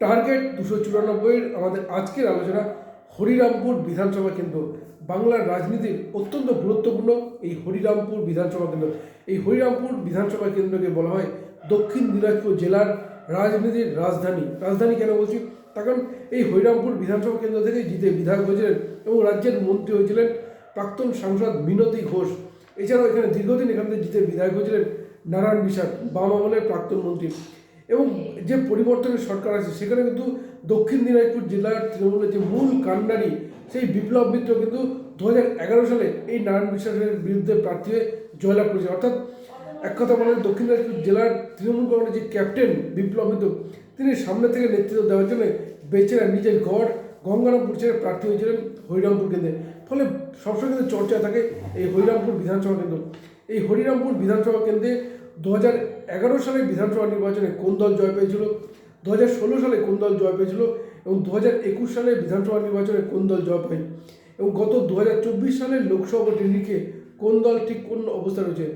Target দুশো চুরানব্বইয়ের আমাদের আজকের আলোচনা হরিরামপুর বিধানসভা কেন্দ্র। বাংলার রাজনীতির অত্যন্ত গুরুত্বপূর্ণ এই হরিরামপুর বিধানসভা কেন্দ্র। এই হরিরামপুর বিধানসভা কেন্দ্রকে বলা হয় দক্ষিণ দিনাজপুর জেলার রাজনীতির রাজধানী। রাজধানী কেন বলছি? তার কারণ এই হরিরামপুর বিধানসভা কেন্দ্র থেকে জিতে বিধায়ক হয়েছিলেন এবং রাজ্যের মন্ত্রী হয়েছিলেন প্রাক্তন সাংসদ মিনতি ঘোষ। এছাড়াও এখানে দীর্ঘদিন এখান থেকে জিতে বিধায়ক হয়েছিলেন নারায়ণ বিশ্বাস, বাম আমলের প্রাক্তন মন্ত্রী। এবং যে পরিবর্তনের সরকার আছে, সেখানে কিন্তু দক্ষিণ দিনাজপুর জেলার তৃণমূলের যে মূল কাণ্ডারি, সেই বিপ্লব মিত্র কিন্তু দু হাজার এগারো সালে এই নারায়ণ বিশ্বাসের বিরুদ্ধে প্রার্থী হয়ে জয়লাভ করেছে। অর্থাৎ এক কথা বলে দক্ষিণ দিনাজপুর জেলার তৃণমূল কংগ্রেসের যে ক্যাপ্টেন বিপ্লব মিত্র, তিনি সামনে থেকে নেতৃত্ব দেওয়ার জন্য বেচেরা নিজের ঘর গঙ্গারামপুর ছেড়ে প্রার্থী হয়েছিলেন হরিরামপুর কেন্দ্রে। ফলে সবসময় কিন্তু চর্চায় থাকে এই হরিরামপুর বিধানসভা কেন্দ্র। এই হরিরামপুর বিধানসভা কেন্দ্রে দু এগারো সালের বিধানসভা নির্বাচনে কোন দল জয় পেয়েছিল? দু হাজার ষোলো সালে কোন দল জয় পেয়েছিল? এবং দু একুশ সালে বিধানসভা নির্বাচনে কোন দল জয় পায়? এবং গত দু সালের লোকসভা নিরিখে কোন দল ঠিক কোন অবস্থা রয়েছে?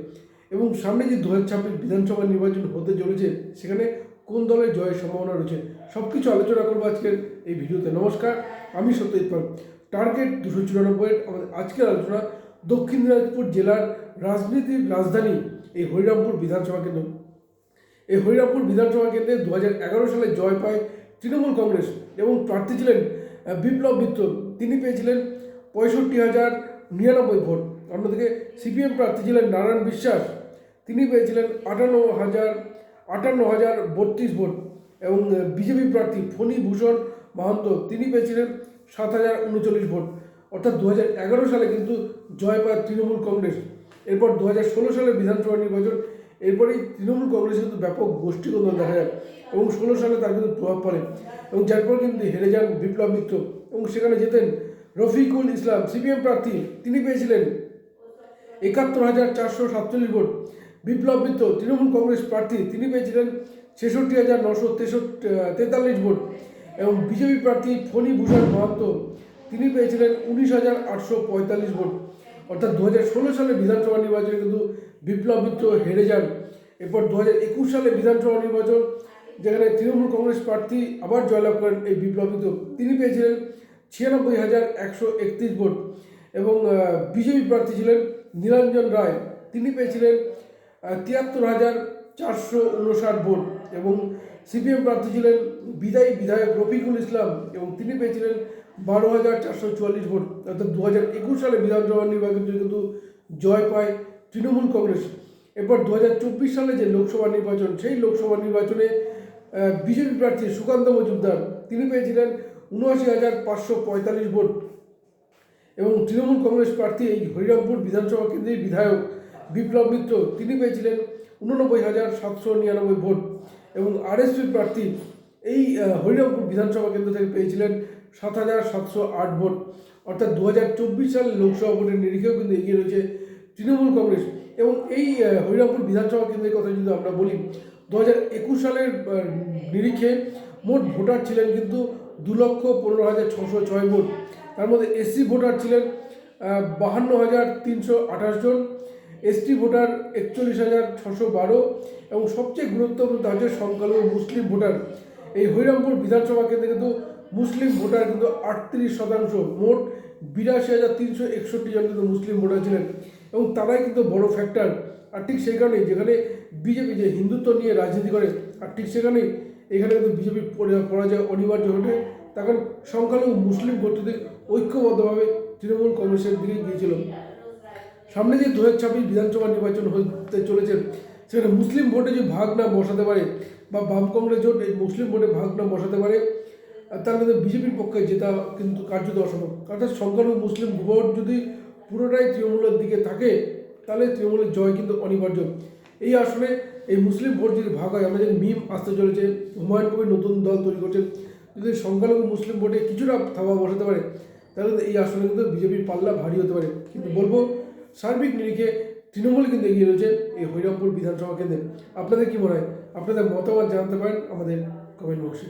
এবং সামনে যে দু হাজার ছাব্বিশ বিধানসভা নির্বাচন হতে চলেছে, সেখানে কোন দলের জয়ের সম্ভাবনা রয়েছে? সব কিছু আলোচনা করব আজকের এই ভিডিওতে। নমস্কার, আমি সত্যজিৎ পাল। টার্গেট দুশো চুরানব্বইয়ের আমাদের আজকের আলোচনা দক্ষিণ দিনাজপুর জেলার রাজনীতির রাজধানী এই হরিরামপুর বিধানসভা কেন্দ্র। এই হরিরামপুর বিধানসভা কেন্দ্রে দু হাজার এগারো সালে জয় পায় তৃণমূল কংগ্রেস এবং প্রার্থী ছিলেন বিপ্লব মিত্র। তিনি পেয়েছিলেন পঁয়ষট্টি হাজার নিরানব্বই ভোট। অন্যদিকে সিপিএম প্রার্থী ছিলেন নারায়ণ বিশ্বাস। তিনি পেয়েছিলেন আটান্ন হাজার আটান্ন হাজার বত্রিশ ভোট এবং বিজেপি প্রার্থী ফণী ভূষণ মাহান্ত, তিনি পেয়েছিলেন সাত হাজার উনচল্লিশ ভোট। অর্থাৎ দু হাজার এগারো সালে কিন্তু জয় পায় তৃণমূল কংগ্রেস। এরপর দু হাজার ষোলো সালের বিধানসভা নির্বাচন, এরপরেই তৃণমূল কংগ্রেসে কিন্তু ব্যাপক গোষ্ঠীগত দেখা যায় এবং ষোলো সালে তার কিন্তু প্রভাব পড়ে এবং যার পর কিন্তু হেরে যান বিপ্লব মিত্র এবং সেখানে যেতেন রফিকুল ইসলাম, সিপিএম প্রার্থী। তিনি পেয়েছিলেন একাত্তর হাজার চারশো সাতচল্লিশ ভোট। বিপ্লব মিত্র, তৃণমূল কংগ্রেস প্রার্থী। তিনি পেয়েছিলেন ছেষট্টি হাজার নশো তেষট্টি তেতাল্লিশ ভোট। এবং বিজেপি প্রার্থী ফণী ভূষণ মাহাতো তিনি পেয়েছিলেন উনিশ হাজার আটশো পঁয়তাল্লিশ ভোট। অর্থাৎ দু হাজার ষোলো সালে বিধানসভা নির্বাচনে কিন্তু বিপ্লব মিত্র হেরে যান। এরপর দু একুশ সালে বিধানসভা নির্বাচন, যেখানে তৃণমূল কংগ্রেস প্রার্থী আবার জয়লাভ করেন এই বিপ্লব মিত্র। তিনি পেয়েছিলেন ছিয়ানব্বই হাজার একশো একত্রিশ ভোট এবং বিজেপি প্রার্থী ছিলেন নিরঞ্জন রায়। তিনি পেয়েছিলেন তিয়াত্তর হাজার চারশো উনষাট ভোট এবং সিপিএম প্রার্থী ছিলেন বিদায়ী বিধায়ক রফিকুল ইসলাম এবং তিনি পেয়েছিলেন বারো হাজার চারশো চুয়াল্লিশ ভোট, অর্থাৎ দু হাজার একুশ সালে বিধানসভা নির্বাচন কিন্তু জয় পায় তৃণমূল কংগ্রেস। এরপর দু হাজার চব্বিশ সালে যে লোকসভা নির্বাচন, সেই লোকসভা নির্বাচনে বিজেপি প্রার্থী সুকান্ত মজুমদার, তিনি পেয়েছিলেন উনআশি হাজার পাঁচশো পঁয়তাল্লিশ ভোট। এবং তৃণমূল কংগ্রেস প্রার্থী এই হরিরামপুর বিধানসভা কেন্দ্রের বিধায়ক বিপ্লব মিত্র, তিনি পেয়েছিলেন উননব্বই হাজার সাতশো নিরানব্বই ভোট। এবং আরএসপি প্রার্থী এই হরিরামপুর বিধানসভা কেন্দ্র থেকে পেয়েছিলেন সাত হাজার সাতশো আট ভোট। অর্থাৎ দু হাজার চব্বিশ সালের লোকসভা ভোটের নিরিখেও কিন্তু এগিয়ে রয়েছে তৃণমূল কংগ্রেস। এবং এই হরিরামপুর বিধানসভা কেন্দ্রের কথা যদি আমরা বলি দু হাজার একুশ সালের নিরিখে মোট ভোটার ছিলেন কিন্তু দু লক্ষ পনেরো হাজার ছশো ছয় ভোট। তার মধ্যে এসসি ভোটার ছিলেন বাহান্ন হাজার তিনশো আঠাশ জন, এসটি ভোটার একচল্লিশ হাজার ছশো বারো এবং সবচেয়ে গুরুত্বপূর্ণ তা হচ্ছে সংখ্যালঘু মুসলিম ভোটার। এই হরিরামপুর বিধানসভা কেন্দ্রে কিন্তু মুসলিম ভোটার কিন্তু আটত্রিশ শতাংশ, মোট বিরাশি হাজার তিনশো একষট্টি জন কিন্তু মুসলিম ভোটার ছিলেন। এবং তারাই কিন্তু বড় ফ্যাক্টর আর ঠিক সেই কারণেই যেখানে বিজেপি যে হিন্দুত্ব নিয়ে রাজনীতি করে, আর ঠিক সেখানেই এখানে কিন্তু বিজেপির পরাজয় অনিবার্য ঘটে। তখন সংখ্যালঘু মুসলিম ভোটারদের ঐক্যবদ্ধভাবে তৃণমূল কংগ্রেসের দিকে গিয়েছিল। সামনে যে দু হাজার ছাব্বিশ বিধানসভা নির্বাচন হতে চলেছে, সেখানে মুসলিম ভোটে যে ভাগ না বসাতে পারে বা বাম কংগ্রেস জোট এই মুসলিম ভোটে ভাগ না বসাতে পারে তাহলে কিন্তু বিজেপির পক্ষে জেতা কিন্তু কার্যত অসম্ভব। অর্থাৎ সংখ্যালঘু মুসলিম ভোট যদি পুরোটাই তৃণমূলের দিকে থাকে, তাহলে তৃণমূলের জয় কিন্তু অনিবার্য। এই আসনে এই মুসলিম ভোট যদি ভাগ হয় যদি মিম আসতে চলেছে, হুমায়ুন কবির নতুন দল তৈরি করছে যদি সংখ্যালঘু মুসলিম ভোটে কিছুটা থাবা বসাতে পারে, তাহলে এই আসনে কিন্তু বিজেপির পাল্লা ভারী হতে পারে। কিন্তু বলব, সার্বিক নিরিখে তৃণমূল কিন্তু এগিয়ে রয়েছে এই হরিরামপুর বিধানসভা কেন্দ্রে। আপনাদের কি মনে হয়? আপনাদের মতামত জানাতে পারেন আমাদের কমেন্ট বক্সে